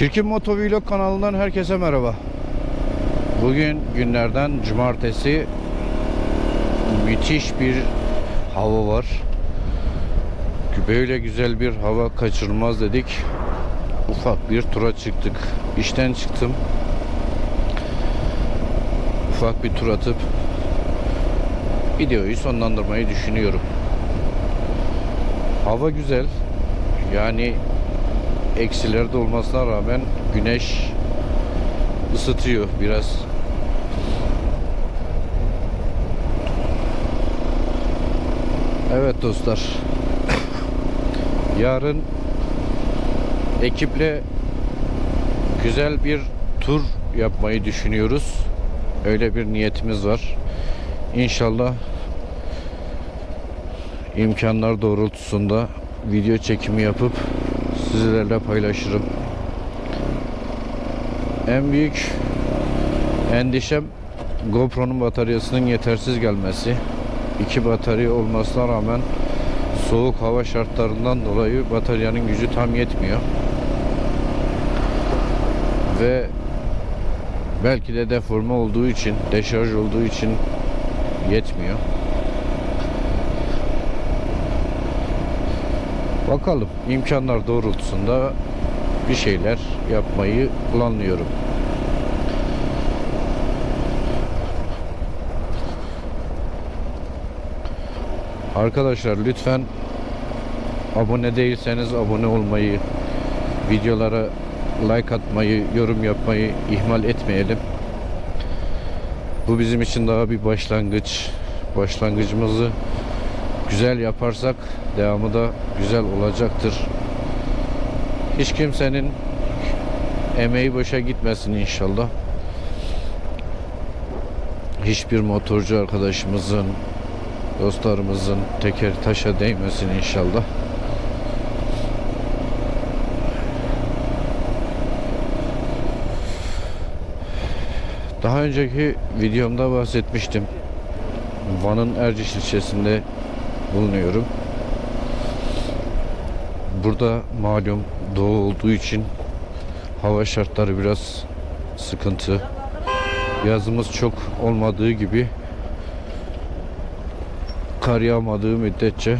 Çirkin Motovlog kanalından herkese merhaba. Bugün günlerden cumartesi müthiş bir hava var. Böyle güzel bir hava kaçırılmaz dedik. Ufak bir tura çıktık. İşten çıktım. Ufak bir tur atıp videoyu sonlandırmayı düşünüyorum. Hava güzel. Yani eksilerde olmasına rağmen güneş ısıtıyor biraz. Evet dostlar. Yarın ekiple güzel bir tur yapmayı düşünüyoruz. Öyle bir niyetimiz var. İnşallah imkanlar doğrultusunda video çekimi yapıp sizlerle paylaşırım. En büyük endişem GoPro'nun bataryasının yetersiz gelmesi. İki batarya olmasına rağmen soğuk hava şartlarından dolayı bataryanın gücü tam yetmiyor. Ve belki de deforme olduğu için, deşarj olduğu için yetmiyor. Bakalım imkanlar doğrultusunda bir şeyler yapmayı planlıyorum. Arkadaşlar lütfen abone değilseniz abone olmayı, videolara like atmayı, yorum yapmayı ihmal etmeyelim. Bu bizim için daha bir başlangıç. Başlangıcımızı güzel yaparsak devamı da güzel olacaktır. Hiç kimsenin emeği boşa gitmesin inşallah. Hiçbir motorcu arkadaşımızın, dostlarımızın teker taşa değmesin inşallah. Daha önceki videomda bahsetmiştim. Van'ın Erciş ilçesinde bulunuyorum. Burada malum doğu olduğu için hava şartları biraz sıkıntı. Yazımız çok olmadığı gibi kar yağmadığı müddetçe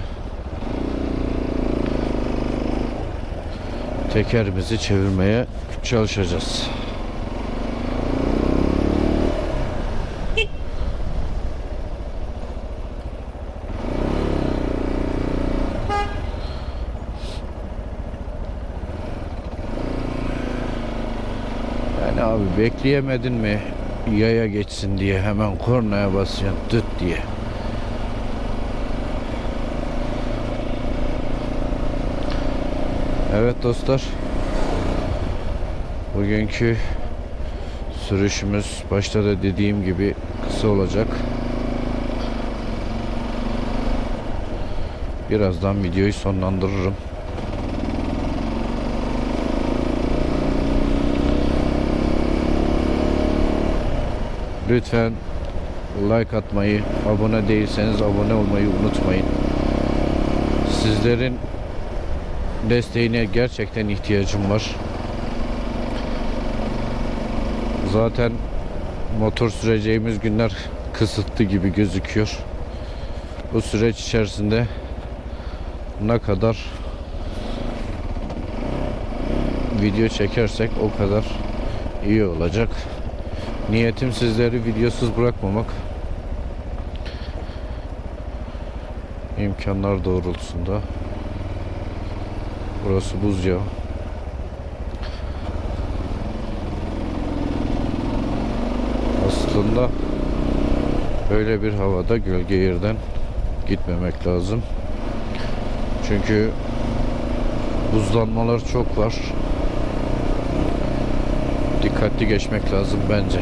tekerimizi çevirmeye çalışacağız. Yani abi bekleyemedin mi yaya geçsin diye hemen kornaya basıyorsun dıt diye. Evet dostlar. Bugünkü sürüşümüz başta da dediğim gibi kısa olacak. Birazdan videoyu sonlandırırım. Lütfen like atmayı, abone değilseniz abone olmayı unutmayın. Sizlerin desteğine gerçekten ihtiyacım var. Zaten motor süreceğimiz günler kısıtlı gibi gözüküyor. Bu süreç içerisinde ne kadar video çekersek o kadar iyi olacak. Niyetim sizleri videosuz bırakmamak. İmkanlar doğrultusunda. Burası Buzcağı. Aslında böyle bir havada gölge yerden gitmemek lazım. Çünkü buzlanmalar çok var. Dikkatli geçmek lazım bence.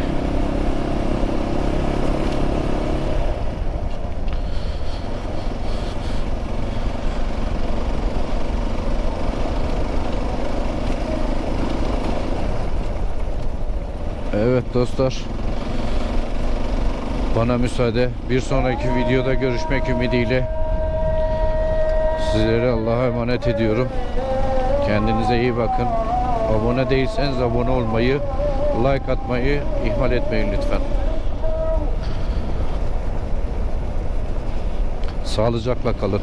Evet dostlar. Bana müsaade. Bir sonraki videoda görüşmek ümidiyle. Sizleri Allah'a emanet ediyorum. Kendinize iyi bakın. Abone değilseniz abone olmayı, like atmayı ihmal etmeyin lütfen. Sağlıcakla kalın.